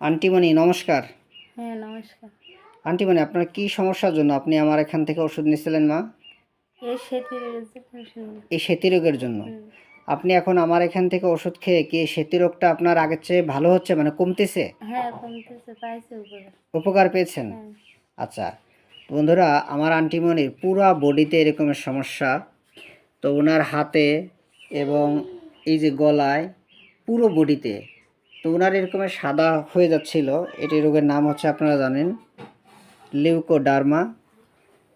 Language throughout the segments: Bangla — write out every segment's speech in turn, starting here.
আন্টিমণি নমস্কার। হ্যাঁ নমস্কার। আন্টিমণি আপনার কি সমস্যার জন্য? আপনি আমার এখান থেকে ওষুধ নিয়েছিলেন মা? এই সেতি রোগের জন্য। আপনি এখন আমার এখান থেকে ওষুধ খেয়ে কি সেতি রোগটা আপনার আগের চেয়ে ভালো হচ্ছে? মানে কমতেছে? হ্যাঁ উপকার। পেয়েছেন? হ্যাঁ। আচ্ছা বন্ধুরা আমার আন্টিমণির পুরা বডিতে এরকমের সমস্যা। তো ওনার হাতে এবং এই যে গলায় পুরো বডিতে তো ওনার এরকমের সাদা হয়ে যাচ্ছিল। এটি রোগের নাম হচ্ছে আপনারা জানেন লিউকোডার্মা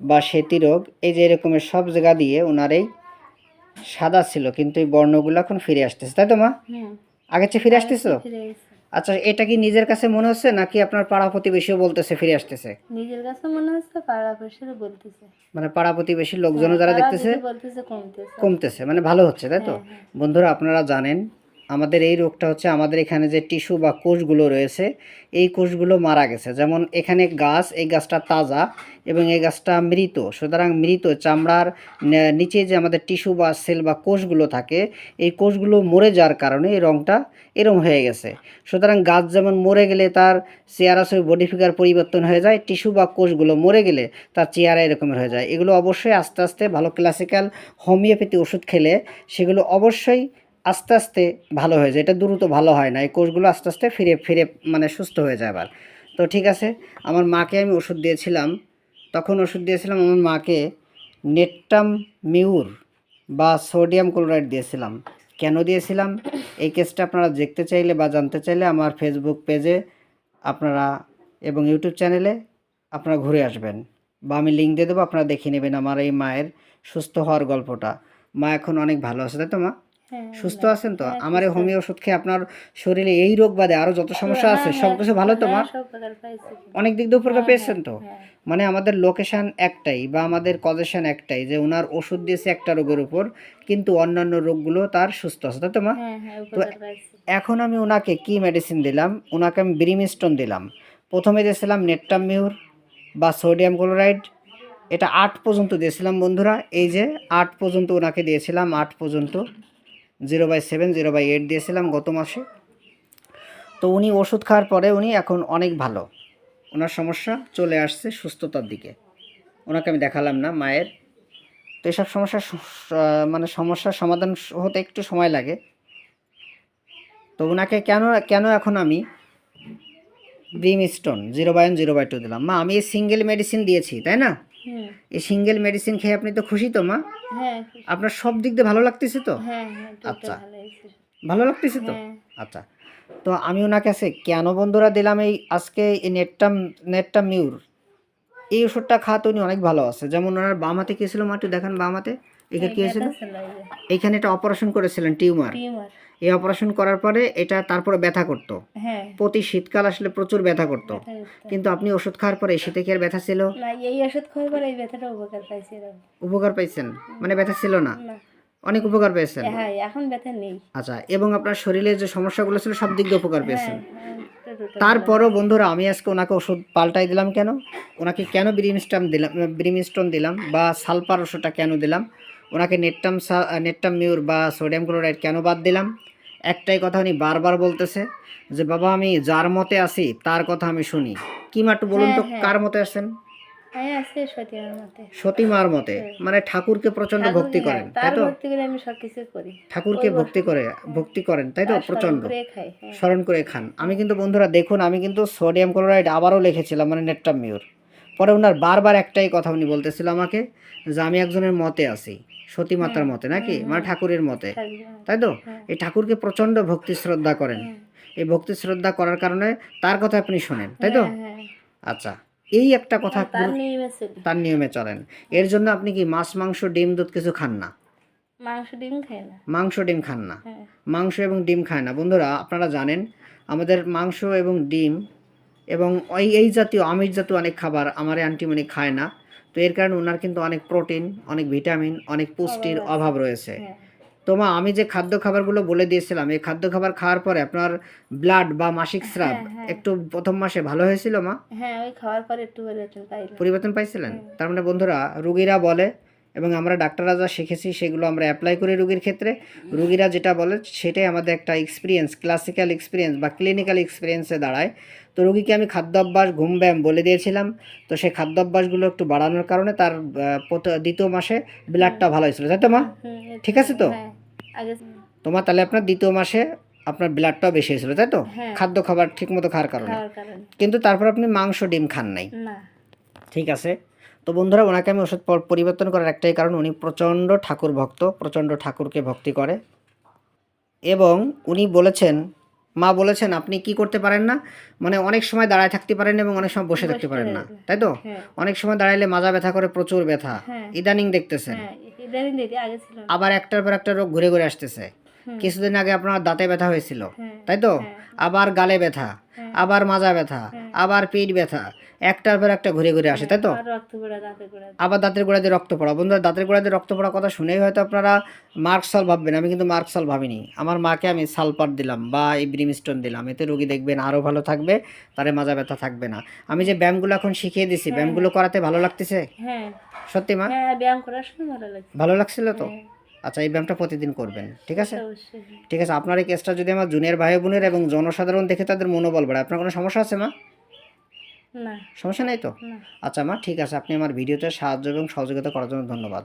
বা সেতি রোগ। এই যে এরকমের সব জায়গা দিয়ে ওনার এই সাদা ছিল কিন্তু এই বর্ণগুলো এখন ফিরে আসতেছে। তাই তো মা? হুম আগের চেয়ে ফিরে আসতেছো? আচ্ছা এটা কি নিজের কাছে মনে হচ্ছে নাকি আপনার পাড়া প্রতিবেশীও বলতেছে ফিরে আসতেছে? নিজের কাছে মনে হচ্ছে পাড়া পয়সারে বলতেছে। মানে পাড়া প্রতিবেশী লোকজনও যারা দেখতেছে কমতেছে। কমতেছে। মানে ভালো হচ্ছে তাই তো? হ্যাঁ, হ্যাঁ। বন্ধুরা আপনারা জানেন আমাদের এই রোগটা হচ্ছে আমাদের এখানে যে টিস্যু বা কোষগুলো রয়েছে, এই কোষগুলো মারা গেছে। যেমন এখানে গাছ, এই গাছটা তাজা এবং এই গাছটা মৃত। সুতরাং মৃত চামড়ার নিচে যে আমাদের টিস্যু বা সেল বা কোষগুলো থাকে, এই কোষগুলো মরে যাওয়ার কারণে এই রঙটা এরম হয়ে গেছে। সুতরাং গাছ যেমন মরে গেলে তার চেহারা সব বডি ফিগার পরিবর্তন হয়ে যায়, টিস্যু বা কোষগুলো মরে গেলে তার চেহারা এরকমের হয়ে যায়। এগুলো অবশ্যই আস্তে আস্তে ভালো ক্লাসিক্যাল হোমিওপ্যাথি ওষুধ খেলে সেগুলো অবশ্যই আস্তে আস্তে ভালো হয়ে যায়। এটা দ্রুত ভালো হয় না। এই কোষগুলো আস্তে আস্তে ফিরে ফিরে মানে সুস্থ হয়ে যায় আবার। তো ঠিক আছে, আমার মাকে আমি ওষুধ দিয়েছিলাম। তখন ওষুধ দিয়েছিলাম, আমার মাকে নেটটাম মিউর বা সোডিয়াম ক্লোরাইড দিয়েছিলাম। কেন দিয়েছিলাম? এই কেসটা আপনারা দেখতে চাইলে বা জানতে চাইলে আমার ফেসবুক পেজে আপনারা এবং ইউটিউব চ্যানেলে আপনারা ঘুরে আসবেন। বা আমি লিঙ্ক দিয়ে দেবো, আপনারা দেখে নেবেন আমার এই মায়ের সুস্থ হওয়ার গল্পটা। মা এখন অনেক ভালো আছে, তাই তো মা? সুস্থ আছেন তো? আমার এই হোমিও ওষুধ খেয়ে আপনার শরীরে এই রোগ বাদে আরও যত সমস্যা আছে সব কিছু ভালো তো মা? হ্যাঁ, অনেক দিক দিয়ে উপকার পেয়েছেন তো? হ্যাঁ। মানে আমাদের লোকেশন একটাই বা আমাদের কজেশন একটাই যে ওনার ওষুধ দিয়েছে একটা রোগের উপর কিন্তু অন্যান্য রোগগুলো তার সুস্থ আছে তাই তো মা? হ্যাঁ হ্যাঁ পাইছে। এখন আমি ওনাকে কি মেডিসিন দিলাম? ওনাকে আমি ব্রিমিস্টোন দিলাম। প্রথমে দিয়েছিলাম নেট্টামিউর বা সোডিয়াম ক্লোরাইড এটা আট পর্যন্ত দিয়েছিলাম বন্ধুরা। এই যে আট পর্যন্ত ওনাকে দিয়েছিলাম আট পর্যন্ত। Zero by seven, zero by eight দিয়েছিলাম গত মাসে। তো উনি ওষুধ খাওয়ার পরে উনি এখন অনেক ভালো। ওনার সমস্যা চলে আসছে সুস্থতার দিকে। ওনাকে আমি দেখালাম না, মায়ের। তো এসব সমস্যা মানে সমস্যার সমাধান হতে একটু সময় লাগে। তো ওনাকে কেন কেন এখন আমি brimstone zero by one, zero by two দিলাম? মা, আমি সিঙ্গেল মেডিসিন দিয়েছি, তাই না? এই সিঙ্গেল মেডিসিন খেয়ে আপনি তো খুশি তো মা? হ্যাঁ আপনার সব দিক দিয়ে ভালো লাগতেছে তো? হ্যাঁ হ্যাঁ আচ্ছা। ভালো লাগতেছে তো? হ্যাঁ। আচ্ছা। তো আমি ওনার কাছে কেন বন্ধুরা দিলাম এই আজকে এই নেটটা নেটটা মিউর? এই ওষুধটা খাওয়াতে উনি অনেক ভালো আছে। যেমন ওনার বাম হাতে কী ছিল মা একটু দেখেন বাম হাতে। এটা কি হয়েছিল? এইখানে একটা অপারেশন করেছিলেন টিউমার। এই অপারেশন করার পরে এটা তারপরে ব্যথা করতো। হ্যাঁ। প্রতি শীতকাল আসলে প্রচুর ব্যথা করতো। কিন্তু আপনি ওষুধ খাওয়ার পরে শীতে কি আর ব্যথা ছিল? না এই ওষুধ খাওয়ার পরে এই ব্যথাটা উপকার পাইছি এরকম। উপকার পাইছেন? মানে ব্যথা ছিল না? অনেক উপকার পেয়েছেন? হ্যাঁ এখন ব্যথা নেই। আচ্ছা এবং আপনার শরীরে যে সমস্যাগুলো ছিল সব দিক দিয়ে উপকার পেয়েছেন। হ্যাঁ, হ্যাঁ, দুটো তারপরও বন্ধুরা আমি আজকে ওনাকে ওষুধ পাল্টাই দিলাম কেন? ওনাকে কেন ব্রিমস্টাম দিলাম ব্রিমস্টোন দিলাম বা সালফার ওষুধটা কেন দিলাম? ওনাকে নেটটাম নেটটাম মিউর বা সোডিয়াম ক্লোরাইড কেন বাদ দিলাম? একটাই কথা উনি বারবার বলতেছে যে বাবা আমি যার মতে আছি তার কথা আমি শুনি। কি মাটু বলুন তো হ্যাঁ, হ্যাঁ। কার মতে আছেন? হ্যাঁ আমার মতে। মানে ঠাকুরকে প্রচণ্ড ভক্তি করেন হ্যাঁ, তাই তো? ঠাকুরকে ভক্তি করে ভক্তি করেন তাই তো? প্রচণ্ড হ্যাঁ। স্মরণ করে খান। আমি কিন্তু বন্ধুরা দেখুন আমি কিন্তু সোডিয়াম ক্লোরাইড আবারও লিখেছিলাম মানে নেটটা মিউর। পরে ওনার বারবার একটাই কথা উনি বলতেছিল আমাকে যে আমি একজনের মতে আছি সতী মাতার মতে নাকি? মানে ঠাকুরের মতে। তাই তো? হ্যাঁ। এই ঠাকুরকে প্রচণ্ড ভক্তি শ্রদ্ধা করেন। হ্যাঁ, এই ভক্তি শ্রদ্ধা করার কারণে তার কথা আপনি শোনেন তাই তো? হ্যাঁ, হ্যাঁ। আচ্ছা এই একটা কথা তার নিয়মে চলি। তার নিয়মে চলেন। এর জন্য আপনি কি মাছ মাংস ডিম দুধ কিছু খান না? মাংস ডিম না। মাংস ডিম খান না। হ্যাঁ। মাংস এবং ডিম খায় না। বন্ধুরা আপনারা জানেন আমাদের মাংস এবং ডিম এবং ওই এই জাতীয় আমিষ জাতীয় অনেক খাবার আমার এই আন্টিমণি খায় না। তো এর কারণে ওনার কিন্তু অনেক প্রোটিন অনেক ভিটামিন অনেক পুষ্টির অভাব রয়েছে। হ্যাঁ। তো মা আমি যে খাদ্য খাবারগুলো বলে দিয়েছিলাম এই খাদ্য খাবার খাওয়ার পরে আপনার ব্লাড বা মাসিক স্রাব হ্যাঁ। একটু প্রথম মাসে ভালো হয়েছিল মা? হ্যাঁ ওই খাওয়ার পরে একটু পরিবর্তন পাইছিলেন? তার মানে বন্ধুরা রুগীরা বলে এবং আমরা ডাক্তাররা যা শিখেছি সেগুলো আমরা অ্যাপ্লাই করি রোগীর ক্ষেত্রে। রোগীরা যেটা বলে সেটাই আমাদের একটা এক্সপিরিয়েন্স ক্লাসিক্যাল এক্সপিরিয়েন্স বা ক্লিনিক্যাল এক্সপিরিয়েন্সে দাঁড়ায়। তো রোগীকে আমি খাদ্যাভ্যাস ঘুম ব্যায়াম বলে দিয়েছিলাম। তো সেই খাদ্যাভ্যাসগুলো একটু বাড়ানোর কারণে তার দ্বিতীয় মাসে ব্লাডটা ভালো হয়েছিল। তাই তো মা? ঠিক আছে তো? হ্যাঁ তোমার তাহলে আপনার দ্বিতীয় মাসে আপনার ব্লাডটাও বেশি হয়েছিল তাই তো? হ্যাঁ। খাদ্য খাবার ঠিকমতো খাওয়ার কারণে। কিন্তু তারপর আপনি মাংস ডিম খান নাই। ঠিক আছে? তো বন্ধুরা ওনাকে আমি ওষুধ পরিবর্তন করার একটাই কারণ উনি প্রচণ্ড ঠাকুর ভক্ত প্রচণ্ড ঠাকুরকে ভক্তি করে। এবং উনি বলেছেন মা বলেছেন আপনি কি করতে পারেন না? মানে অনেক সময় দাঁড়ায় থাকতে পারেন এবং অনেক সময় বসে থাকতে পারেন না। তাই তো? হ্যাঁ। অনেক সময় দাঁড়াইলে মাজা ব্যথা করে প্রচুর ব্যথা। হ্যাঁ। ইদানিং দেখতেছেন। হ্যাঁ। আবার একটার পর একটা রোগ ঘুরে ঘুরে আসতেছে। কিছুদিন আগে আপনার দাঁতে ব্যথা হয়েছিল। হ্যাঁ তাই তো। আবার গালে ব্যথা। আবার মাজা ব্যথা আবার পিঠ ব্যথা একটার পর একটা ঘুরে ঘুরে আসে তাই তো? পড়া আবার দাঁতের গোড়া দিয়ে রক্ত পড়া। বন্ধুরা দাঁতের গোড়া দিয়ে রক্ত পড়া কথা শুনেই হয়তো আপনারা মার্কসাল ভাববেন। আমি কিন্তু মার্কসাল ভাবিনি। আমার মাকে আমি সালপার দিলাম বা এই ব্রিমস্টোন দিলাম। এতে রোগী দেখবেন আরও ভালো থাকবে তারে মাজা ব্যথা থাকবে না। আমি যে ব্যায়ামগুলো এখন শিখিয়ে দিছি ব্যায়ামগুলো করাতে ভালো লাগতেছে? হ্যাঁ। সত্যি মা? হ্যাঁ ব্যায়াম করার সময় ভালো লাগছে। ভালো লাগছিল তো? হ্যাঁ, আচ্ছা এই ব্যায়ামটা প্রতিদিন করবেন ঠিক আছে? ঠিক আছে আপনার এই কেসটা যদি আমার জুনিয়র ভাই বোনের এবং জনসাধারণ দেখে তাদের মনোবল বাড়ে আপনার কোনো সমস্যা আছে মা? সমস্যা নেই তো? আচ্ছা মা ঠিক আছে। আপনি আমার ভিডিওতে সাহায্য এবং সহযোগিতা করার জন্য ধন্যবাদ।